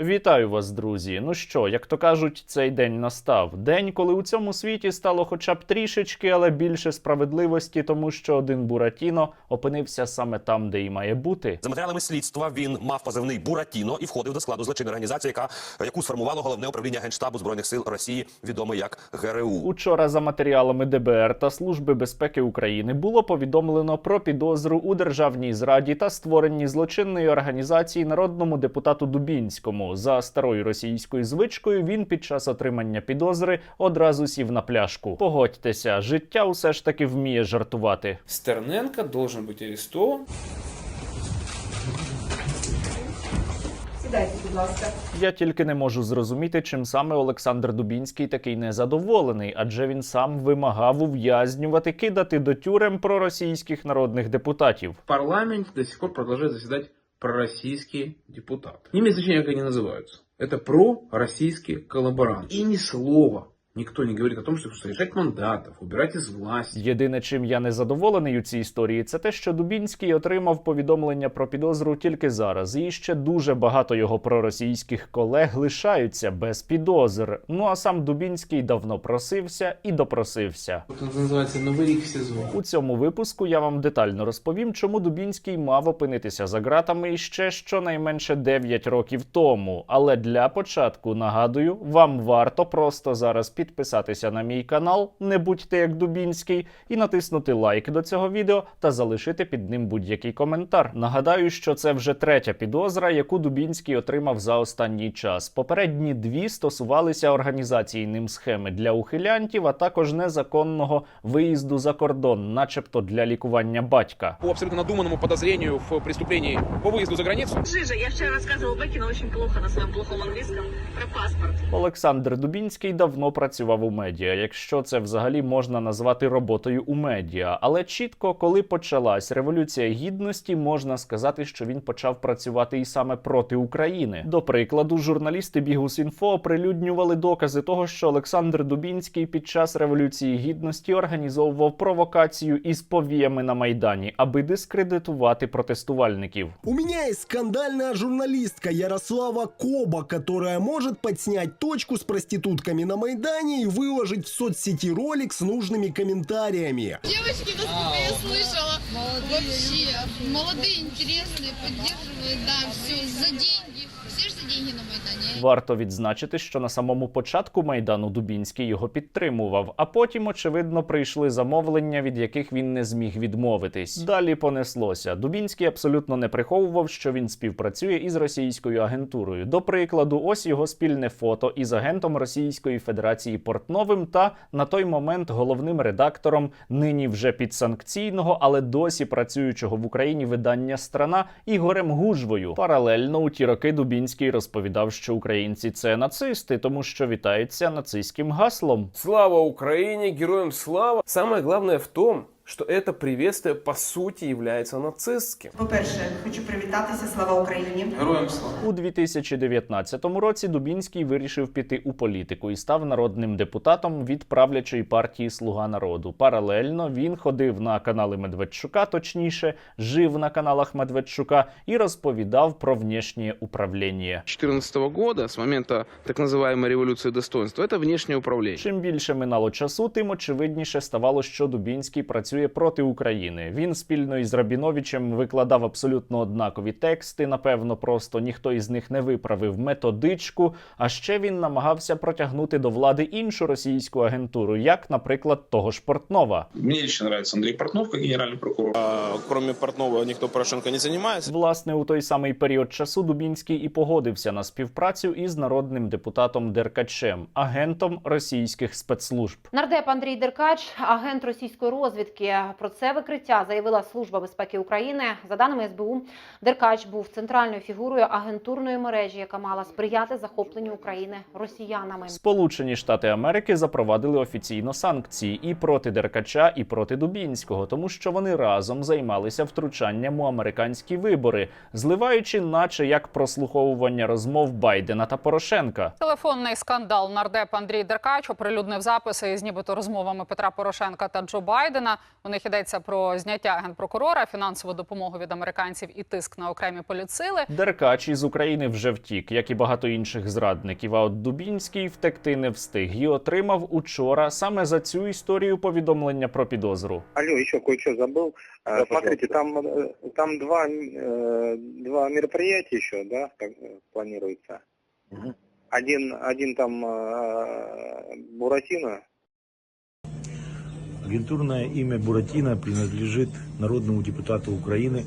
Вітаю вас, друзі. Ну що, як то кажуть, цей день настав. День, коли у цьому світі стало хоча б трішечки, але більше справедливості, тому що один Буратіно опинився саме там, де й має бути. За матеріалами слідства він мав позивний Буратіно і входив до складу злочинної організації, яка яку сформувало головне управління генштабу збройних сил Росії, відоме як ГРУ. Учора за матеріалами ДБР та Служби безпеки України було повідомлено про підозру у державній зраді та створенні злочинної організації народному депутату Дубінському. За старою російською звичкою він під час отримання підозри одразу сів на пляшку. Погодьтеся, життя усе ж таки вміє жартувати. Стерненко должен быть арестован. Сідайте, будь ласка. Я тільки не можу зрозуміти, чим саме Олександр Дубінський такий незадоволений, адже він сам вимагав ув'язнювати, кидати до тюрем проросійських народних депутатів. В парламенте до сих пор продолжают заседать пророссийские депутаты. Не имеет значения, как они называются. Это пророссийские коллаборанты. И ни слова никто не говорит о том, что нужно лишать мандатов, убирать из власти. Єдине, чим я не задоволений у цій історії, це те, що Дубінський отримав повідомлення про підозру тільки зараз, і ще дуже багато його проросійських колег лишаються без підозр. Ну а сам Дубінський давно просився і допросився. Вот это называется «Новый в СИЗО». У цьому випуску я вам детально розповім, чому Дубінський мав опинитися за ґратами іще щонайменше 9 років тому. Але для початку нагадую, вам варто просто зараз підписатися на мій канал, не будьте як Дубінський, і натиснути лайк до цього відео та залишити під ним будь-який коментар. Нагадаю, що це вже третя підозра, яку Дубінський отримав за останній час. Попередні дві стосувалися організації ним схеми для ухилянтів, а також незаконного виїзду за кордон, начебто для лікування батька. по абсолютно надуманному подозрению в преступлении по выезду за границу. Жижа, я вчера рассказывала Бекину очень плохо на своем плохом английском про паспорт. Олександр Дубінський давно працював у медіа, якщо це взагалі можна назвати роботою у медіа. Але чітко, коли почалась революція гідності, можна сказати, що він почав працювати і саме проти України. До прикладу, журналісти Бігус.Інфо оприлюднювали докази того, що Олександр Дубінський під час революції гідності організовував провокацію із повіями на майдані, аби дискредитувати протестувальників. У меня есть скандальная журналистка Ярослава Коба, которая может подснять точку с проститутками на Майдане и выложить в соцсети ролик с нужными комментариями. Девочки, насколько я слышала, вообще молодые, интересные, поддерживают, да, все за деньги. Деньги на Майдане. Варто відзначити, що на самому початку майдану Дубінський його підтримував, а потім, очевидно, прийшли замовлення, від яких він не зміг відмовитись. Далі понеслося. Дубінський абсолютно не приховував, що він співпрацює із російською агентурою. До прикладу, ось його спільне фото із агентом Російської Федерації Портновим та на той момент головним редактором нині вже підсанкційного, але досі працюючого в Україні видання Страна Ігорем Гужвою. Паралельно у ті роки Дубінський розповідав, що українці це нацисти, тому що вітаються нацистським гаслом. Слава Україні, героям слава! Саме головне в том, что это приветствие по сути является нацистским. По-перше, хочу привітатися. Слава Україні. Героям слава. У 2019 році Дубінський вирішив піти у політику і став народним депутатом від правлячої партії Слуга народу. Паралельно він ходив на канали Медведчука, точніше, жив на каналах Медведчука і розповідав про внішнє управління. 2014 года, с момента так называемой революции достоинства, это внешнее управление. Чим більше минало часу, тим очевидніше ставало, що Дубінський працює проти України. Він спільно із Рабіновичем викладав абсолютно однакові тексти. Напевно, просто ніхто із них не виправив методичку. А ще він намагався протягнути до влади іншу російську агентуру, як, наприклад, того ж Портнова. Мне лично нравится Андрей Портнов как генеральный прокурор. Кроме Портнова никто Порошенко не занимается. Власне, у той самий період часу Дубінський і погодився на співпрацю із народним депутатом Деркачем, агентом російських спецслужб. Нардеп Андрій Деркач, агент російської розвідки. Про це викриття заявила Служба безпеки України. За даними СБУ, Деркач був центральною фігурою агентурної мережі, яка мала сприяти захопленню України росіянами. Сполучені Штати Америки запровадили офіційно санкції і проти Деркача, і проти Дубінського, тому що вони разом займалися втручанням у американські вибори, зливаючи, наче як прослуховування розмов Байдена та Порошенка. Телефонний скандал нардеп Андрій Деркач оприлюднив записи із нібито розмовами Петра Порошенка та Джо Байдена. У них йдеться про зняття генпрокурора, фінансову допомогу від американців і тиск на окремі політсили. Деркач із України вже втік, як і багато інших зрадників. А от Дубінський втекти не встиг і отримав учора саме за цю історію повідомлення про підозру. Алло, еще кое-что забыл. Э, Смотрите, там, э, там два, э, два мероприятия еще, да, как, э, планируется. Один, один там э, Буратино, Агентурное имя Буратино принадлежит народному депутату Украины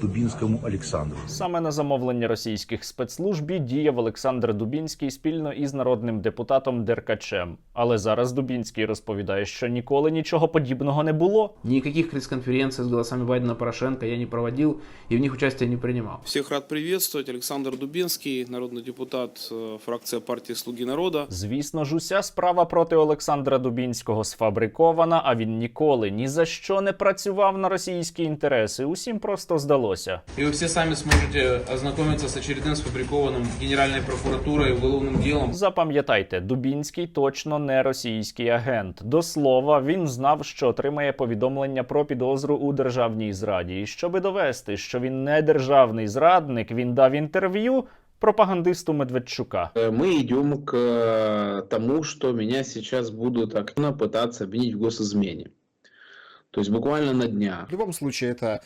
Дубинскому Александру. Саме на замовлення російських спецслужб діяв Олександр Дубінський спільно із народним депутатом Деркачем. Але зараз Дубінський розповідає, що ніколи нічого подібного не було. Никаких пресс-конференций с голосами Байдена Порошенко я не проводил и в них участия не принимал. Всех рад приветствовать. Александр Дубинский, народный депутат, э, фракция партии «Слуги народа». Звісно ж, уся справа проти Олександра Дубінського сфабрикована, а він ніколи ні за що не працював на російські інтереси. Усім просто здалося И вы все сами сможете ознакомиться с очередным сфабрикованным Генеральной прокуратурой уголовным делом. Запам'ятайте, Дубінський точно не російський агент. До слова, він знав, що отримає повідомлення про підозру у державній зраді. І щоби довести, що він не державний зрадник, він дав інтерв'ю пропагандисту Медведчука. Мы идем к э, тому, что меня сейчас будут активно пытаться обвинить в госизмене. То есть буквально на днях. В любом случае, это а,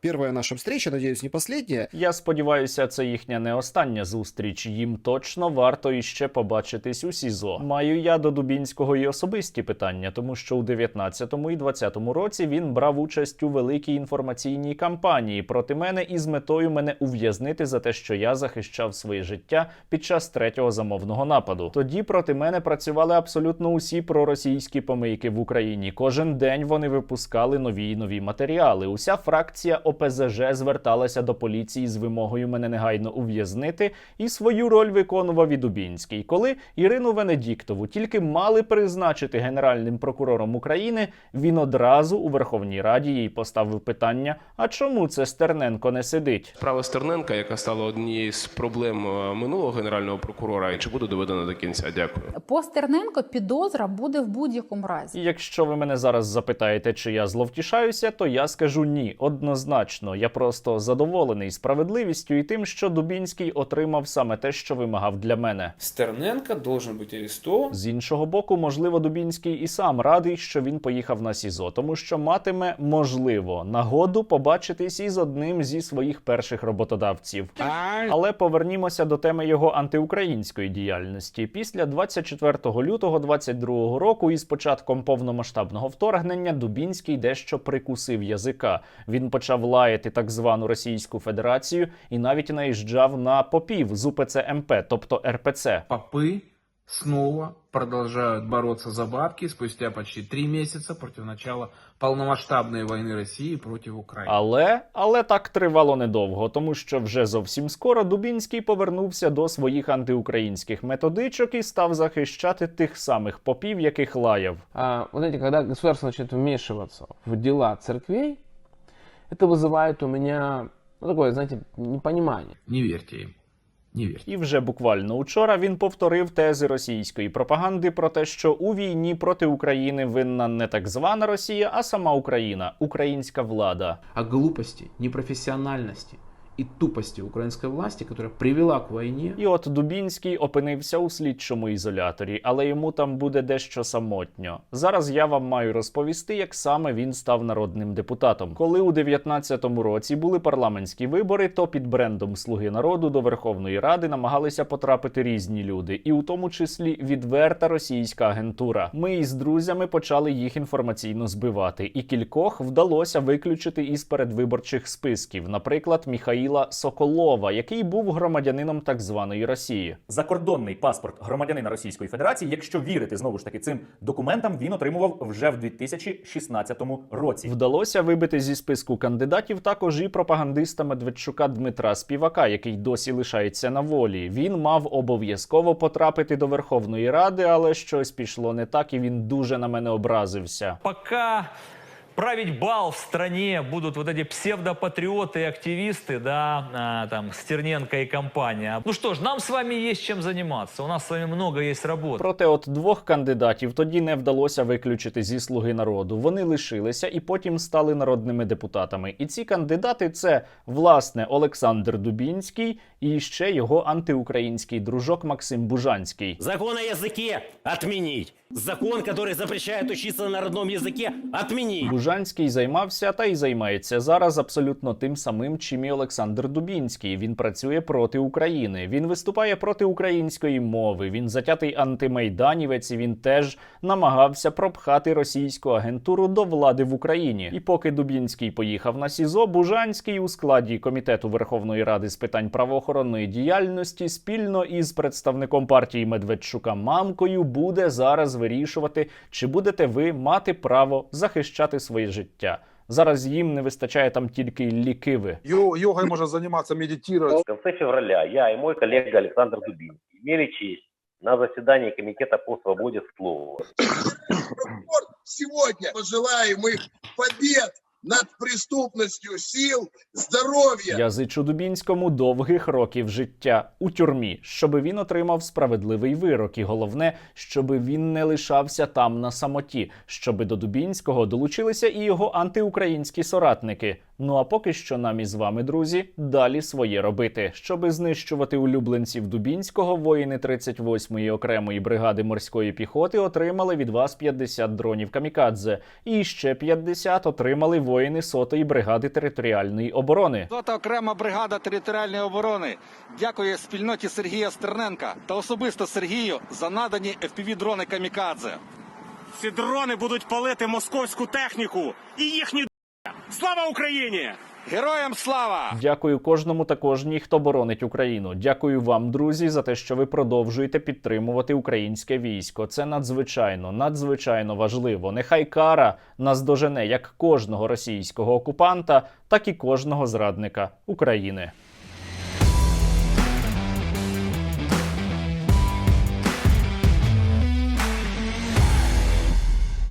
первая наша встреча, надеюсь, не последняя. Я сподіваюся, це їхня не остання зустріч. Їм точно варто іще побачитись у СІЗО. Маю я до Дубінського і особисті питання, тому що у 19-му і 20-му році він брав участь у великій інформаційній кампанії проти мене із метою мене ув'язнити за те, що я захищав своє життя під час третього замовного нападу. Тоді проти мене працювали абсолютно усі проросійські помийки в Україні. Кожен день вони випускали нові і нові матеріали. Уся фракція ОПЗЖ зверталася до поліції з вимогою мене негайно ув'язнити, і свою роль виконував і Дубінський. Коли Ірину Венедіктову тільки мали призначити генеральним прокурором України, він одразу у Верховній Раді їй поставив питання: а чому це Стерненко не сидить? Справа Стерненка, яка стала однією з проблем е, минулого генерального прокурора, і чи буде доведена до кінця? Дякую. По Стерненко підозра буде в будь-якому разі. Якщо ви мене зараз запитаєте, чи я зловтішаюся, то я скажу ні. Однозначно, я просто задоволений справедливістю і тим, що Дубінський отримав саме те, що вимагав для мене. Стерненко должен быть арестован. З іншого боку, можливо, Дубінський і сам радий, що він поїхав на СІЗО, тому що матиме можливо нагоду побачитись із одним зі своїх перших роботодавців. Але повернімося до теми його антиукраїнської діяльності. Після 24 лютого 22 року, із початком повномасштабного вторгнення, Дубінський дещо прикусив язика. Він почав лаяти так звану Російську Федерацію і навіть наїжджав на попів з УПЦ МП, тобто РПЦ. Попы снова продолжают бороться за бабки спустя почти три месяца против начала полномасштабной войны России против Украины. Але але так тривало недовго, тому що вже зовсім скоро Дубінський повернувся до своїх антиукраїнських методичок і став захищати тих самих попів, яких лаяв. А, вот знаете, когда государство начинает вмешиваться в дела церквей, это вызывает у меня ну, такое, знаете, непонимание. Не верьте им. Не вірте. І вже буквально учора він повторив тези російської пропаганди про те, що у війні проти України винна не так звана Росія, а сама Україна, українська влада. О глупости, непрофессиональности и тупости украинской власти, которая привела к войне. І от Дубінський опинився у слідчому ізоляторі, але йому там буде дещо самотньо. Зараз я вам маю розповісти, як саме він став народним депутатом. Коли у 19-му році були парламентські вибори, то під брендом Слуги народу до Верховної Ради намагалися потрапити різні люди, і у тому числі відверта російська агентура. Ми із друзями почали їх інформаційно збивати, і кількох вдалося виключити із передвиборчих списків, наприклад, Міхаїла Соколова, який був громадянином так званої Росії. Закордонний паспорт громадянина Російської Федерації, якщо вірити знову ж таки цим документам, він отримував вже в 2016 році. Вдалося вибити зі списку кандидатів також і пропагандиста Медведчука Дмитра Співака, який досі лишається на волі. Він мав обов'язково потрапити до Верховної Ради, але щось пішло не так, і він дуже на мене образився. Пока править бал в стране будут вот эти псевдопатриоты и активисты, да, а, там, Стерненко и компания. Ну что ж, нам с вами есть чем заниматься. У нас с вами много есть работы. Проте, от двох кандидатів тоді не вдалося виключити зі слуги народу. Вони лишилися і потім стали народними депутатами. І ці кандидати це власне Олександр Дубінський і ще його антиукраїнський дружок Максим Бужанський. Закон о языке отменить. Закон, который запрещает учиться на родном языке, отменить. Бужанський займався та й займається зараз абсолютно тим самим, чим і Олександр Дубінський. Він працює проти України. Він виступає проти української мови. Він затятий антимайданівець. і Він теж намагався пропхати російську агентуру до влади в Україні. І поки Дубінський поїхав на СІЗО, Бужанський у складі комітету Верховної Ради з питань правоохоронної діяльності спільно із представником партії Медведчука мамкою буде зараз вирішувати, чи будете ви мати право захищати своє життя. Зараз їм не вистачає там тільки лікиви. Йогой можно займатися, медитувати. В конце февраля я и мой коллега Александр Дубін имели честь на заседании Комитета по свободе слова Сьогодні пожелаємо їм побед над преступністю сіл здоров'я. Я зичу Дубінському довгих років життя у тюрмі, щоб він отримав справедливий вирок. І головне, щоб він не лишався там на самоті, щоб до Дубінського долучилися і його антиукраїнські соратники. Ну а поки що нам із вами, друзі, далі своє робити. Щоби знищувати улюбленців Дубінського, воїни 38-ї окремої бригади морської піхоти отримали від вас 50 дронів камікадзе, і ще 50 отримали воїни сотої бригади територіальної оборони. Сота окрема бригада територіальної оборони дякує спільноті Сергія Стерненка та особисто Сергію за надані FPV-дрони Камікадзе. Ці дрони будуть палити московську техніку і їхні Слава Україні! Героям слава! Дякую кожному та кожній, хто боронить Україну. Дякую вам, друзі, за те, що ви продовжуєте підтримувати українське військо. Це надзвичайно, надзвичайно важливо. Нехай кара нас дожене як кожного російського окупанта, так і кожного зрадника України.